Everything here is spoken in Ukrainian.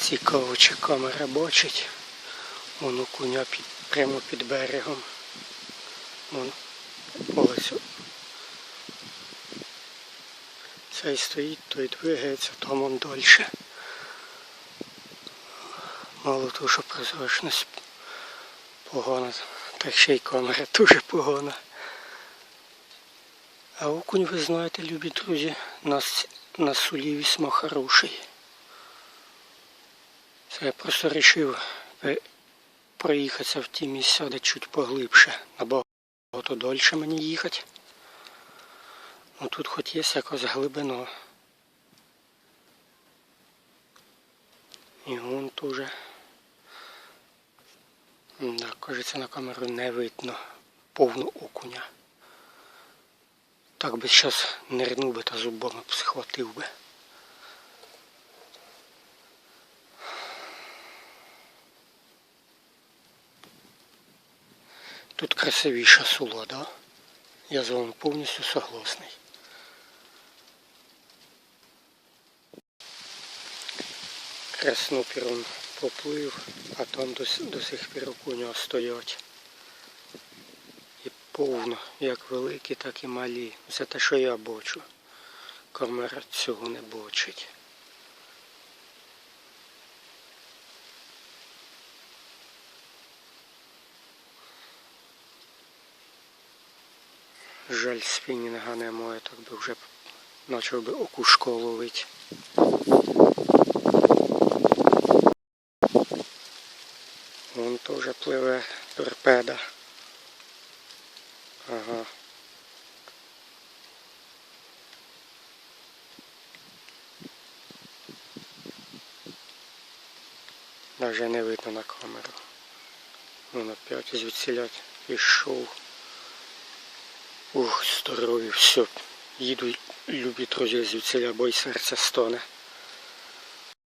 Цікаво, чи камера бачить. Вон окуня під, прямо під берегом. Вон ось. Цей стоїть, той двигається, там он далі. Мало того, що прозрачність погана, так ще й камера дуже погана. А окунь, ви знаєте, любі друзі, на, с- на сулі весьма хороший. Це я просто вирішив проїхатися в ті місця, де чуть поглибше. Набагато дольше мені їхати. Ну тут хоч є якась глибина. І вон теж. Да, кажеться, на камеру не видно повну окуня. Так би зараз нирнув би та зубами схватив би. Тут красивіша сула, да? Я з вами повністю согласний. Краснопір он поплив, а там до, до сих пір окуня стоять. І повно, як великі, так і малі. Це те, що я бачу. Камера цього не бачить. Жаль, спінінга немає, так би вже почав би окушко ловити. Вон теж пливе торпеда. Ага. Даже не видно на камеру. Вон опять звідсіля пішов. Ух, здоровий, все. Їду, любі друзі, звідси, бо й серце стоне.